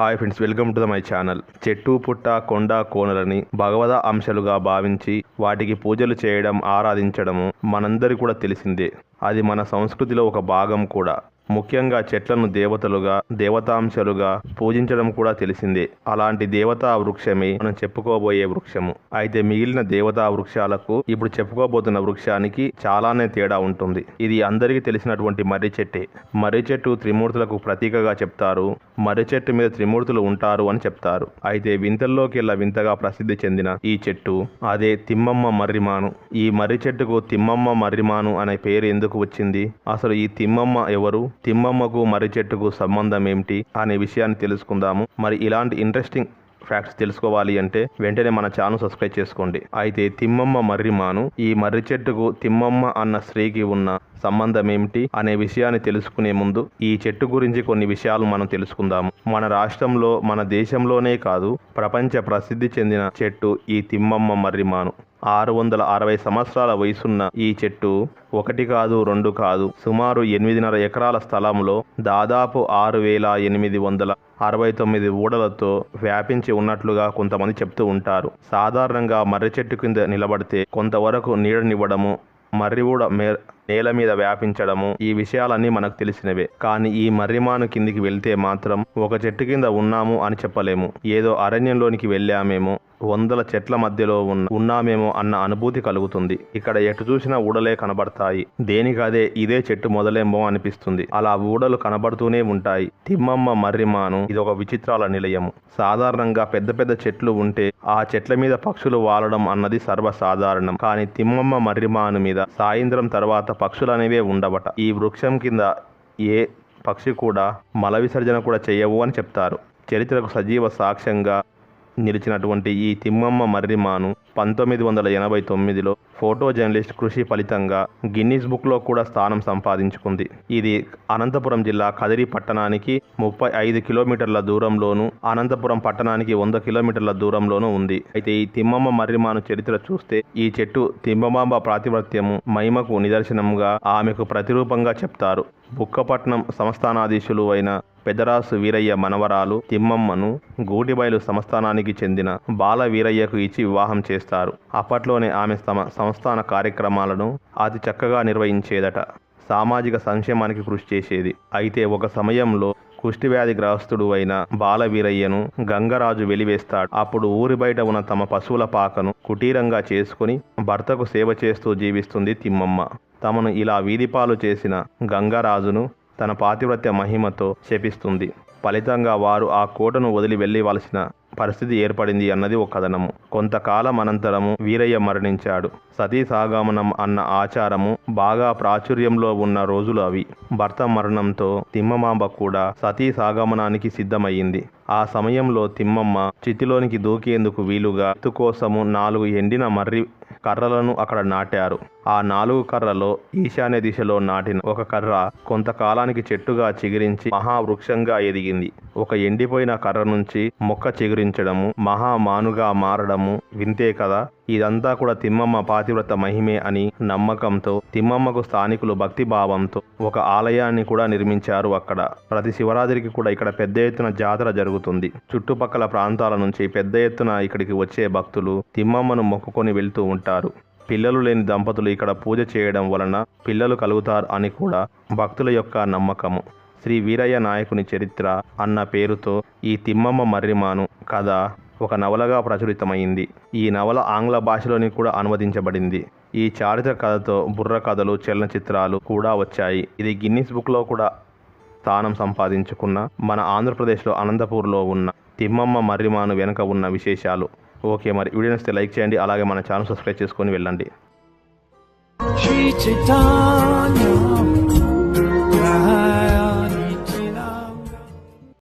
Hi friends welcome to the my channel. చెట్టు పుట్ట కొండ కోనలని భగవద అంశాలుగా భావించి వాటికి పూజలు చేయడం ఆరాధించడము మనందరి కూడా తెలిసిందే. అది మన సంస్కృతిలో ఒక భాగం కూడా. ముఖ్యంగా చెట్లను దేవతలుగా దేవతాంశాలుగా పూజించడం కూడా తెలిసిందే. అలాంటి దేవతా వృక్షమే మనం చెప్పుకోబోయే వృక్షము. అయితే మిగిలిన దేవతా వృక్షాలకు ఇప్పుడు చెప్పుకోబోతున్న వృక్షానికి చాలానే తేడా ఉంటుంది. ఇది అందరికీ తెలిసినటువంటి మర్రి చెట్టే. మర్రి చెట్టు త్రిమూర్తులకు ప్రతీకగా చెప్తారు. మర్రి చెట్టు మీద త్రిమూర్తులు ఉంటారు అని చెప్తారు. అయితే వింతల్లోకెల్లా వింతగా ప్రసిద్ధి చెందిన ఈ చెట్టు అదే తిమ్మమ్మ మర్రిమాను. ఈ మర్రి చెట్టుకు తిమ్మమ్మ మర్రిమాను అనే పేరు ఎందుకు వచ్చింది? అసలు ఈ తిమ్మమ్మ ఎవరు? తిమ్మమ్మకు మర్రి చెట్టుకు సంబంధం ఏమిటి అనే విషయాన్ని తెలుసుకుందాము. మరి ఇలాంటి ఇంట్రెస్టింగ్ ఫ్యాక్ట్స్ తెలుసుకోవాలి అంటే వెంటనే మన ఛానల్ సబ్స్క్రైబ్ చేసుకోండి. అయితే తిమ్మమ్మ మర్రిమాను ఈ మర్రి చెట్టుకు తిమ్మమ్మ అన్న స్త్రీకి ఉన్న సంబంధం ఏమిటి అనే విషయాన్ని తెలుసుకునే ముందు ఈ చెట్టు గురించి కొన్ని విషయాలు మనం తెలుసుకుందాము మన రాష్ట్రంలో మన దేశంలోనే కాదు ప్రపంచ ప్రసిద్ధి చెందిన చెట్టు ఈ తిమ్మమ్మ మర్రిమాను ఆరు వందల అరవై సంవత్సరాల వయసున్న ఈ చెట్టు ఒకటి కాదు రెండు కాదు సుమారు ఎనిమిదిన్నర ఎకరాల స్థలంలో దాదాపు ఆరు వేల ఎనిమిది వందల అరవై తొమ్మిది ఊడలతో వ్యాపించి ఉన్నట్లుగా కొంతమంది చెప్తూ ఉంటారు. సాధారణంగా మర్రి చెట్టు కింద నిలబడితే కొంతవరకు నీడనివ్వడము మర్రి ఊడ మే నేల మీద వ్యాపించడము ఈ విషయాలన్నీ మనకు తెలిసినవే. కానీ ఈ మర్రిమాను కిందికి వెళ్తే మాత్రం ఒక చెట్టు కింద ఉన్నాము అని చెప్పలేము. ఏదో అరణ్యంలోనికి వెళ్ళామేమో వందల చెట్ల మధ్యలో ఉన్న ఉన్నామేమో అన్న అనుభూతి కలుగుతుంది. ఇక్కడ ఎటు చూసినా ఊడలే కనబడతాయి. దేనికదే ఇదే చెట్టు మొదలేమో అనిపిస్తుంది. అలా ఊడలు కనబడుతూనే ఉంటాయి. తిమ్మమ్మ మర్రిమాను ఇది ఒక విచిత్రాల నిలయము సాధారణంగా పెద్ద పెద్ద చెట్లు ఉంటే ఆ చెట్ల మీద పక్షులు వాలడం అన్నది సర్వసాధారణం. కానీ తిమ్మమ్మ మర్రిమాను మీద సాయంత్రం తర్వాత పక్షులు అనేవే ఉండవట. ఈ వృక్షం కింద ఏ పక్షి కూడా మల విసర్జన కూడా చేయవు అని చెప్తారు. చరిత్రకు సజీవ సాక్ష్యంగా నిలిచినటువంటి ఈ తిమ్మమ్మ మర్రిమాను పంతొమ్మిది వందల ఎనభై తొమ్మిదిలో ఫోటో జర్నలిస్ట్ కృషి ఫలితంగా గిన్నీస్ బుక్లో కూడా స్థానం సంపాదించుకుంది. ఇది అనంతపురం జిల్లా కదిరి పట్టణానికి ముప్పై ఐదు కిలోమీటర్ల దూరంలోను అనంతపురం పట్టణానికి వంద కిలోమీటర్ల దూరంలోనూ ఉంది. అయితే ఈ తిమ్మమ్మ మర్రిమాను చరిత్ర చూస్తే ఈ చెట్టు తిమ్మమాంబ ప్రాతిపత్యము మహిమకు నిదర్శనంగా ఆమెకు ప్రతిరూపంగా చెప్తారు. బుక్కపట్నం సంస్థానాధీశులు అయిన పెదరాసు వీరయ్య మనవరాలు తిమ్మమ్మను గూటిబయలు సంస్థానానికి చెందిన బాల వీరయ్యకు ఇచ్చి వివాహం చేస్తారు. అప్పట్లోనే ఆమె తమ సంస్థాన కార్యక్రమాలను అతి చక్కగా నిర్వహించేదట. సామాజిక సంక్షేమానికి కృషి చేసేది. అయితే ఒక సమయంలో కుష్టివ్యాధి గ్రహస్థుడు అయిన బాలవీరయ్యను గంగరాజు వెలివేస్తాడు. అప్పుడు ఊరి బయట ఉన్న తమ పశువుల పాకను కుటీరంగా చేసుకుని భర్తకు సేవ చేస్తూ జీవిస్తుంది తిమ్మమ్మ. తమను ఇలా వీధిపాలు చేసిన గంగరాజును తన పాతివ్రత్య మహిమతో శపిస్తుంది. ఫలితంగా వారు ఆ కోటను వదిలి వెళ్ళవలసిన పరిస్థితి ఏర్పడింది అన్నది ఒక కథనము. కొంతకాలం అనంతరము వీరయ్య మరణించాడు. సతీ సాగమనం అన్న ఆచారము బాగా ప్రాచుర్యంలో ఉన్న రోజులు అవి. భర్త మరణంతో తిమ్మమాంబ కూడా సతీ సాగమనానికి సిద్ధమయ్యింది. ఆ సమయంలో తిమ్మమ్మ చితిలోనికి దూకేందుకు వీలుగా ఎత్తు కోసము నాలుగు ఎండిన మర్రి కర్రలను అక్కడ నాటారు. ఆ నాలుగు కర్రలో ఈశాన్య దిశలో నాటిన ఒక కర్ర కొంతకాలానికి చెట్టుగా చిగురించి మహావృక్షంగా ఎదిగింది. ఒక ఎండిపోయిన కర్ర నుంచి మొక్క చిగురించడము మహామానుగా మారడము వింతే కదా? ఇదంతా కూడా తిమ్మమ్మ పాతివ్రత మహిమే అని నమ్మకంతో తిమ్మమ్మకు స్థానికులు భక్తి భావంతో ఒక ఆలయాన్ని కూడా నిర్మించారు అక్కడ. ప్రతి శివరాత్రికి కూడా ఇక్కడ పెద్ద ఎత్తున జాతర జరుగుతుంది. చుట్టుపక్కల ప్రాంతాల నుంచి పెద్ద ఎత్తున ఇక్కడికి వచ్చే భక్తులు తిమ్మమ్మను మొక్కుకొని వెళ్తూ ఉంటారు. పిల్లలు లేని దంపతులు ఇక్కడ పూజ చేయడం వలన పిల్లలు కలుగుతారు అని కూడా భక్తుల యొక్క నమ్మకము. శ్రీ వీరయ్య నాయకుని చరిత్ర అన్న పేరుతో ఈ తిమ్మమ్మ మర్రిమాను కథ ఒక నవలగా ప్రచురితమైంది. ఈ నవల ఆంగ్ల భాషలోని కూడా అనువదించబడింది. ఈ చారిత్ర కథతో బుర్ర కథలు చలనచిత్రాలు కూడా వచ్చాయి. ఇది గిన్నిస్ బుక్లో కూడా స్థానం సంపాదించుకున్న మన ఆంధ్రప్రదేశ్లో అనంతపూర్లో ఉన్న తిమ్మమ్మ మర్రిమాను వెనుక ఉన్న విశేషాలు. ఓకే మరి వీడియో నచ్చితే లైక్ చేయండి అలాగే మన ఛానల్ సబ్స్క్రైబ్ చేసుకొని వెళ్ళండి. Sri